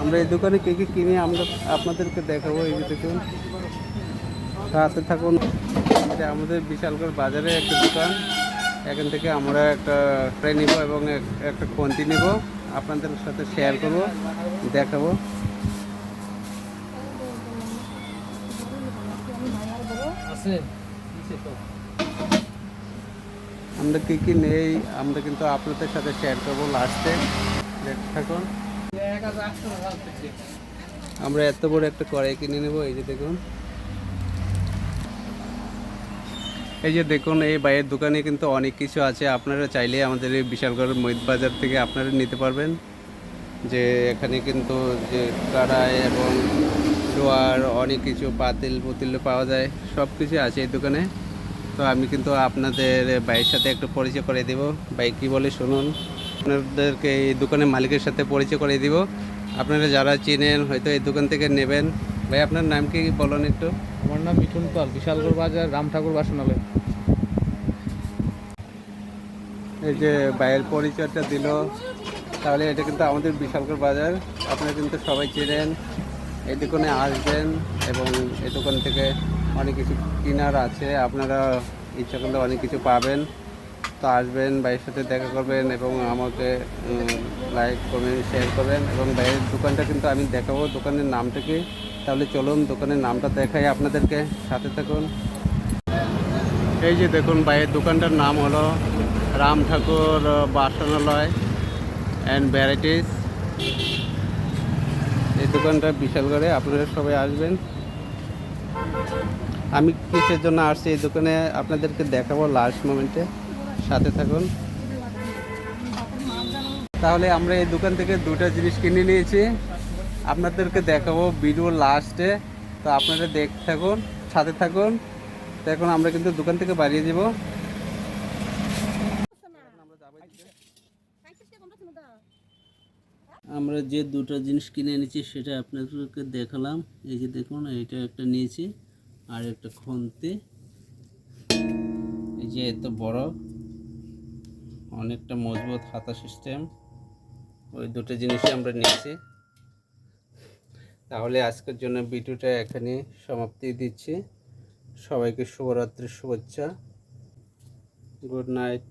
আমরা এই দোকানে কে কী কিনে আমরা আপনাদেরকে দেখাবো এই যে দেখুন। সাথে থাকুন। এটা আমাদের বিশালগড় বাজারে একটা দোকান। এখান থেকে আমরা একটা ট্রেন নিব এবং একটা খন্তি নিব। আপনাদের সাথে শেয়ার করব দেখাবো। আমরা কী কী নেই আমরা কিন্তু আপনাদের সাথে শেয়ার করব লাস্টে দেখতে থাকুন। আমরা এত বড় একটা কড়াই কিনে নেব, এই যে দেখুন। এই যে দেখুন, এই বাইয়ের দোকানে কিন্তু অনেক কিছু আছে। আপনারা চাইলে আমাদের এই বিশালগড় মৈত বাজার থেকে আপনারা নিতে পারবেন। যে এখানে কিন্তু যে কড়াই এবং জোয়ার, অনেক কিছু পাতিল পুতিল পাওয়া যায় সব কিছু আছে এই দোকানে। তো আমি কিন্তু আপনাদের ভাইয়ের সাথে একটু পরিচয় করে দেব। ভাই কী বলে শুনুন। আপনাদেরকে এই দোকানের মালিকের সাথে পরিচয় করে দিব। আপনারা যারা চেনেন হয়তো এই দোকান থেকে নেবেন। ভাই আপনার নাম কি বলুন একটু? আমার নাম মিঠুন পাল বিশালগড় বাজার রাম ঠাকুর বাসনালয়। এই যে ভাইয়ের পরিচয়টা দিল তাহলে এটা কিন্তু আমাদের বিশালগড় বাজার। আপনারা কিন্তু সবাই চেনেন এই দোকানে আসবেন এবং এই দোকান থেকে অনেক কিছু কেনার আছে। আপনারা ইচ্ছা করলে অনেক কিছু পাবেন। তো আসবেন ভাইয়ের সাথে দেখা করবেন এবং আমাকে লাইক কমেন্ট শেয়ার করবেন এবং ভাইয়ের দোকানটা কিন্তু আমি দেখাবো। দোকানের নামটা কি? তাহলে চলুন দোকানের নামটা দেখাই আপনাদেরকে। সাথে থাকুন। এই যে দেখুন ভাইয়ের দোকানটার নাম হলো রাম ঠাকুর বাসনালয় অ্যান্ড ভ্যারাইটিস এই দোকানটা বিশালগড়ে, আপনারা সবাই আসবেন। আমি কিসের জন্য আসছি এই দোকানে? আপনাদেরকে দেখাবো লাস্ট মোমেন্টে সাথে থাকুন। তাহলে আমরা এই দোকান থেকে দুটো জিনিস কিনে নিয়েছি। আপনাদেরকে দেখাবো ভিডিও লাস্টে। তো আপনারা দেখতে থাকুন, সাথে থাকুন। তো এখন আমরা কিন্তু দোকান থেকে বাড়িয়ে দিব। আমরা যে দুটো জিনিস কিনে এনেছি সেটা আপনাদেরকে দেখালাম। এই যে দেখুন এইটা একটা নিয়েছি, আর একটা খুন্তি। এই যে এত বড়। অনেকটা মজবুত হাতা সিস্টেম ওই দুটো জিনিসই আমরা নিয়েছি। তাহলে আজকের জন্য ভিডিওটা এখানে সমাপ্তি দিচ্ছি। সবাইকে শুভরাত্রির শুভেচ্ছা। Good night.